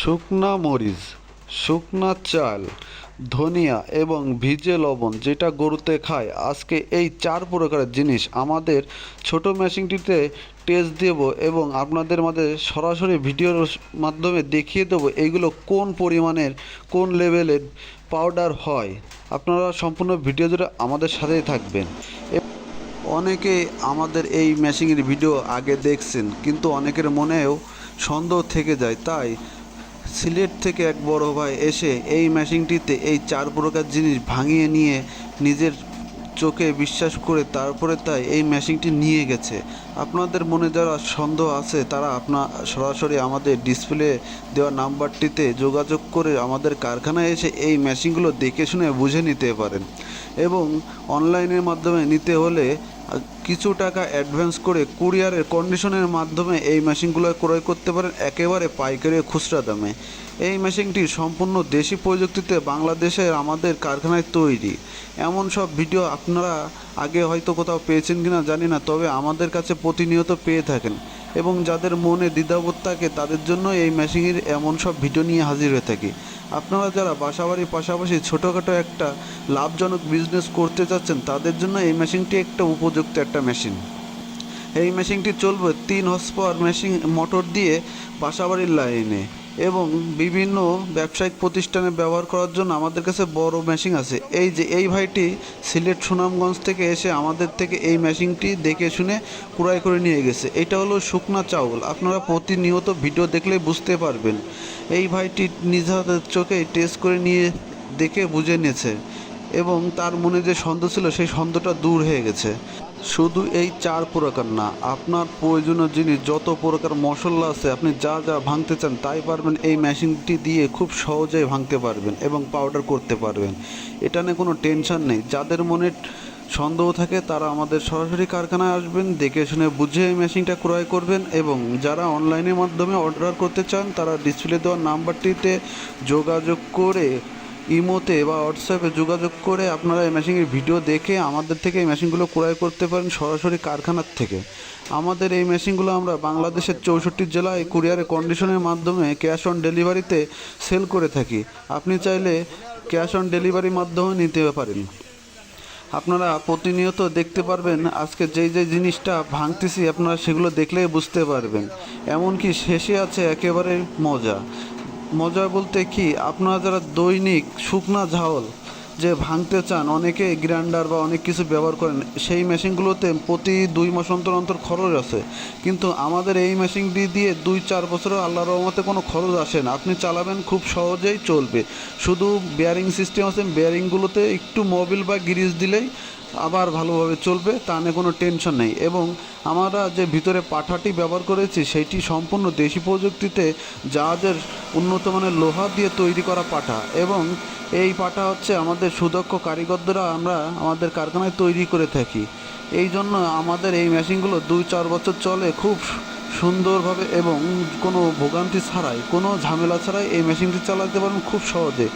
শুকনা মরিচ, শুকনা চাল, ধনিয়া এবং ভিজে লবণ যেটা গরুতে খায়। আজকে এই চার প্রকারের জিনিস আমাদের ছোট মেশিনটিতে টেস্ট দেব এবং আপনাদের মাঝে সরাসরি ভিডিওর মাধ্যমে দেখিয়ে দেবো এইগুলো কোন পরিমাণের, কোন লেভেলের পাউডার হয়। আপনারা সম্পূর্ণ ভিডিও জুড়ে আমাদের সাথেই থাকবেন। অনেকে আমাদের এই মেশিনের ভিডিও আগে দেখছেন, কিন্তু অনেকের মনেও সন্দেহ থেকে যায়। তাই সিলেট থেকে এক বড় ভাই এসে এই মেশিনটিতে এই চার প্রকার জিনিস ভাঙিয়ে নিয়ে নিজের চোখে বিশ্বাস করে তারপরে তাই এই মেশিনটি নিয়ে গেছে। আপনাদের মনে যারা সন্দেহ আছে, তারা আপনার সরাসরি আমাদের ডিসপ্লে দেওয়া নাম্বারটিতে যোগাযোগ করে আমাদের কারখানায় এসে এই মেশিনগুলো দেখে শুনে বুঝে নিতে পারেন। এবং অনলাইনের মাধ্যমে নিতে হলে কিছু টাকা অ্যাডভান্স করে কুরিয়ারের কন্ডিশনের মাধ্যমে এই মেশিনগুলো ক্রয় করতে পারেন একেবারে পাইকারি খুচরা দামে। এই মেশিনটি সম্পূর্ণ দেশি প্রযুক্তিতে বাংলাদেশের আমাদের কারখানায় তৈরি। এমন সব ভিডিও আপনারা আগে হয়তো কোথাও পেয়েছেন কিনা জানি না, তবে আমাদের কাছে প্রতিনিয়ত পেয়ে থাকেন এবং যাদের মনে দ্বিধাবোধ থাকে তাদের জন্য এই মেশিনের এমন সব ভিডিও নিয়ে হাজির হয়ে থাকি। আপনারা যারা বাসাবাড়ির পাশাপাশি ছোটোখাটো একটা লাভজনক বিজনেস করতে চাচ্ছেন, তাদের জন্য এই মেশিনটি একটা উপযুক্ত একটা মেশিন। এই মেশিনটি চলবে তিন হর্স পাওয়ার মেশিন মোটর দিয়ে বাসাবাড়ির লাইনে এবং বিভিন্ন ব্যবসায়িক প্রতিষ্ঠানে ব্যবহার করার জন্য আমাদের কাছে বড় মেশিন আছে। এই যে, এই ভাইটি সিলেট সুনামগঞ্জ থেকে এসে আমাদের থেকে এই মেশিনটি দেখে শুনে ক্রয় করে নিয়ে গেছে। এটা হলো শুকনা চাউল। আপনারা প্রতিনিয়ত ভিডিও দেখলে বুঝতে পারবেন। এই ভাইটি নিজ হাতের চোখে টেস্ট করে নিয়ে দেখে বুঝে নিয়েছে এবং তার মনে যে সন্দেহ ছিল, সেই সন্দেহটা দূর হয়ে গেছে। শুধু এই চার প্রকার না, আপনার প্রয়োজনীয় জিনিস যত প্রকার মশলা আছে, আপনি যা যা ভাঙতে চান তাই পারবেন। এই মেশিনটি দিয়ে খুব সহজেই ভাঙতে পারবেন এবং পাউডার করতে পারবেন। এটা নিয়ে কোনো টেনশন নেই। যাদের মনে সন্দেহ থাকে, তারা আমাদের সরাসরি কারখানায় আসবেন, দেখে শুনে বুঝে এই মেশিনটা ক্রয় করবেন এবং যারা অনলাইনের মাধ্যমে অর্ডার করতে চান, তারা ডিসপ্লে দেওয়া নাম্বারটিতে যোগাযোগ করে ইমোতে বা হোয়াটসঅ্যাপে যোগাযোগ করে আপনারা এই মেশিনের ভিডিও দেখে আমাদের থেকে এই মেশিনগুলো ক্রয় করতে পারেন সরাসরি কারখানার থেকে। আমাদের এই মেশিনগুলো আমরা বাংলাদেশের চৌষট্টি জেলায় কুরিয়ারের কন্ডিশনের মাধ্যমে ক্যাশ অন ডেলিভারিতে সেল করে থাকি। আপনি চাইলে ক্যাশ অন ডেলিভারির মাধ্যমে নিতে পারেন। আপনারা প্রতিনিয়ত দেখতে পারবেন, আজকে যেই যে জিনিসটা ভাঙতেছি আপনারা সেগুলো দেখলেই বুঝতে পারবেন। এমনকি শেষে আছে একেবারে মজা। মজা বলতে কি, আপনারা যারা দৈনিক শুকনা ঝাল যে ভাঙতে চান অনেকে গ্রাইন্ডার বা অনেক কিছু ব্যবহার করেন, সেই মেশিনগুলোতে প্রতি দুই মাস অন্তর অন্তর খরচ আছে। কিন্তু আমাদের এই মেশিনটি দিয়ে দুই চার বছরের আল্লাহ রহমতে কোনো খরচ আসে না। আপনি চালাবেন, খুব সহজেই চলবে। শুধু বেয়ারিং সিস্টেম আছে বেয়ারিংগুলোতে একটু মোবিল বা গিরিজ দিলেই আবার ভালোভাবে চলবে, তা নিয়ে কোনো টেনশন নেই। এবং আমরা যে ভিতরে পাঠাটি ব্যবহার করেছি সেইটি সম্পূর্ণ দেশি প্রযুক্তিতে জাহাজের উন্নত মানের লোহা দিয়ে তৈরি করা পাঠা এবং এই পাঠা হচ্ছে আমাদের সুদক্ষ কারিগর দ্বারা আমরা আমাদের কারখানায় তৈরি করে থাকি। এই জন্য আমাদের এই মেশিনগুলো দুই চার বছর চলে খুব সুন্দরভাবে এবং কোনো ভোগান্তি ছাড়াই, কোনো ঝামেলা ছাড়াই এই মেশিনটি চালাতে পারেন খুব সহজে।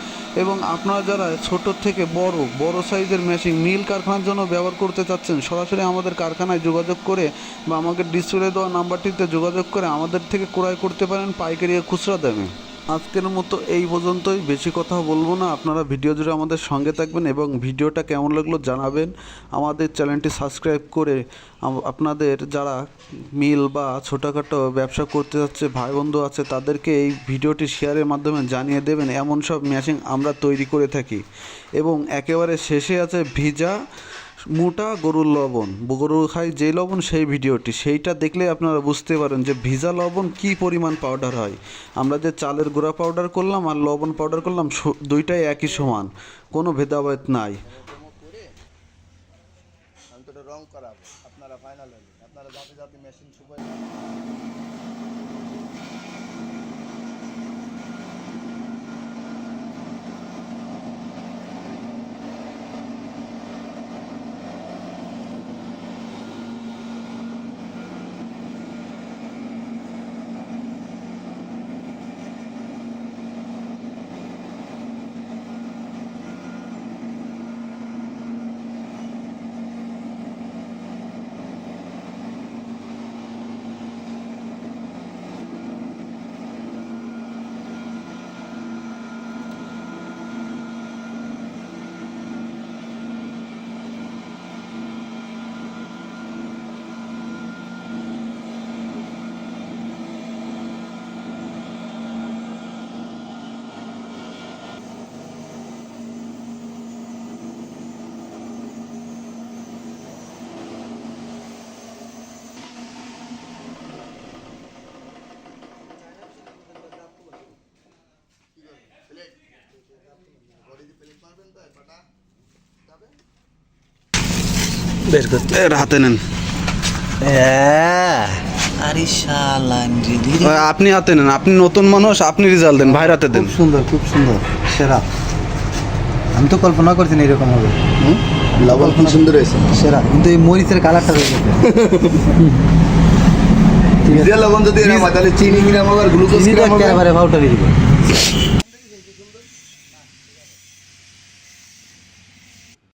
এবং আপনারা যারা ছোট থেকে বড় বড় সাইজের মেশিন মিল কারখানার জন্য ব্যবহার করতে চাচ্ছেন, সরাসরি আমাদের কারখানায় যোগাযোগ করে বা আমাকে ডিসপ্লে দেওয়া নাম্বারটিতে যোগাযোগ করে আমাদের থেকে ক্রয় করতে পারেন পাইকারি খুচরা দামে। আজকের মতো এই পর্যন্তই। বেশি কথা বলব না। আপনারা ভিডিও জুড়ে আমাদের সঙ্গে থাকবেন এবং ভিডিওটা কেমন লাগল জানাবেন। আমাদের চ্যানেলটি সাবস্ক্রাইব করে আপনাদের যারা মিল বা ছোটোখাটো ব্যবসা করতে যাচ্ছে ভাই বন্ধু আছে, তাদেরকে এই ভিডিওটি শেয়ারের মাধ্যমে জানিয়ে দেবেন। এমন সব মেশিন আমরা তৈরি করে থাকি। এবং একেবারে শেষে আছে ভিজা মোটা গরুর লবণ, গরু খায় যে লবণ সেই ভিডিওটি, সেইটা দেখলে আপনারা বুঝতে পারেন যে ভিজা লবণ কি পরিমাণ পাউডার হয়। আমরা যে চালের গুঁড়া পাউডার করলাম আর লবণ পাউডার করলাম দুইটাই একই সমান, কোনো ভেদাভেদ নাই। আপনারা ফাইনাল আপনারা যাতে যাতে মেশিন বের করতে। এর হাতে নেন। আরে শালান আপনি হাতে নেন। আপনি নতুন মানুষ আপনি রেজাল্ট দেন ভাইয়ের হাতে দেন। খুব সুন্দর খুব সুন্দর সেরা। আমি তো কল্পনা করছি না এরকম হবে। লবণ খুব সুন্দর হয়েছে। সেরা। কিন্তু এই মরিচের কালারটা রয়ে গেছে। লবণ যদি তাহলে চিনি কিরাম আবার গ্লুকোজ হবে? একেবারে ভাউটা দিয়ে দিবে